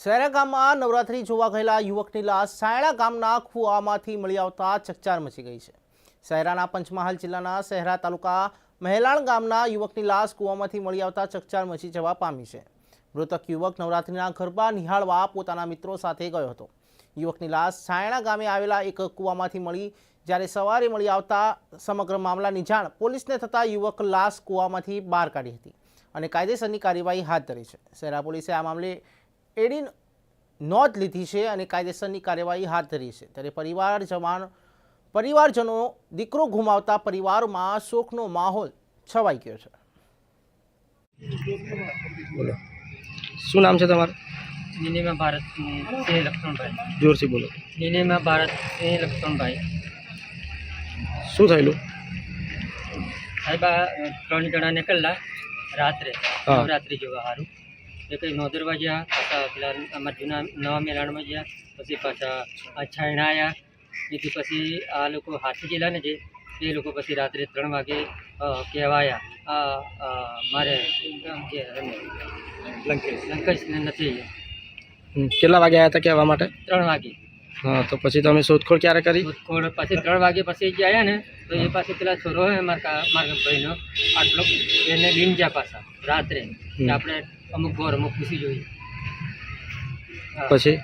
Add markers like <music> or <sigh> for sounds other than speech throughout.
સૈરા ગામમાં નવરાત્રી જોવા ગયેલા યુવકની લાશ સાયણા ગામના કુવામાંથી મળી આવતા ચકચાર મચી ગઈ છે. સહેરાના પંચમહાલ જિલ્લાના શહેરા તાલુકા મહેલાણ ગામના યુવકની લાશ કુવામાંથી મળી આવતા ચકચાર મચી જવા પામી છે. મૃતક યુવક નવરાત્રિના ગરબા નિહાળવા પોતાના મિત્રો સાથે ગયો હતો. યુવકની લાશ સાયણા ગામે આવેલા એક કૂવામાંથી મળી, જ્યારે સવારે મળી આવતા સમગ્ર મામલાની જાણ પોલીસને થતાં યુવક લાશ કૂવામાંથી બહાર કાઢી હતી અને કાયદેસરની કાર્યવાહી હાથ ધરી છે. શહેરા પોલીસે આ મામલે એડી નોંધ લીધી છે અને કાયદેસરની કાર્યવાહી હાથ ધરી છે. ત્યારે પરિવાર જવાન પરિવારજનો દીકરો ગુમાવતા પરિવારમાં શોકનો માહોલ છવાઈ ગયો છે. બોલો. શું નામ છે તમારું? નિનેમા ભારત સિંહ લક્ષ્મણભાઈ. જોરથી બોલો. નિનેમા ભારત સિંહ લક્ષ્મણભાઈ. શું થયેલું? સાહેબ આ ત્રણ જણા નીકળલા રાત્રે નવરાત્રિ જોવા સારું એ કંઈ નોંદરવા ગયા પાછા પેલા અમારા જૂના નવા મેલાણમાં ગયા પછી પાછા આ છાયણા આવ્યા એથી પછી આ લોકો હાથી ગયેલા ને જે એ લોકો પછી રાત્રે ત્રણ વાગે અ, કહેવાયા આ અ, મારે ગામ જે એને લંકેશ. લંકેશને નથી હમ, કેટલા વાગે આવ્યા હતા કહેવા માટે? ત્રણ વાગે. હા તો પછી તમે શોધખોળ ક્યારે કરી? શોધખોળ પછી ત્રણ વાગે પછી જે આવ્યા ને તો એ પાસે પેલા છોરો હોય મારા કા- મારા ભાઈનો આટલો એને લીન ગયા પાછા રાત્રે કે આપણે અમુક ઘર અમુક ખુશી જોઈએ. પછી?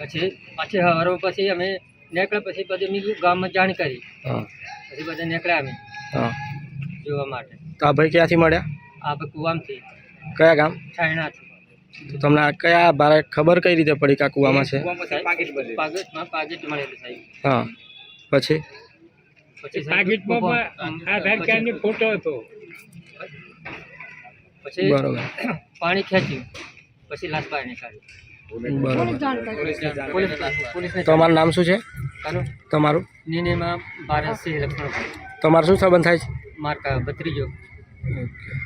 પછી પાછી હવારમાં પછી અમે નીકળ્યા પછી બધી મેં ગામમાં જાણ કરી હા. પછી બધા નીકળ્યા અમે. હા. જોવા માટે. તો આ ભાઈ ક્યાંથી મળ્યા? આ ભાઈ કુવામથી. કયા ગામ? છાયણાથી. તો તમને આ કયા બારે ખબર કઈ રીતે પડી કે આ કૂવામાં છે? પાગેટમાં પાગેટ મળેલું. સાહેબ. હા. પછી? પછી પાકીટમાં આધાર કાર્ડની ફોટો હતો? પછી <clears throat> પાણી ખેંચ્યું. પછી લાશ બહાર નીકાળ્યું પોલીસ તમારું નામ શું છે? તમારું? નિર્ણયમાં ભારત સિંહ લક્ષ્મણભાઈ. તમારું શું સંબંધ થાય છે? મારકા ભત્રીજો. ઓકે.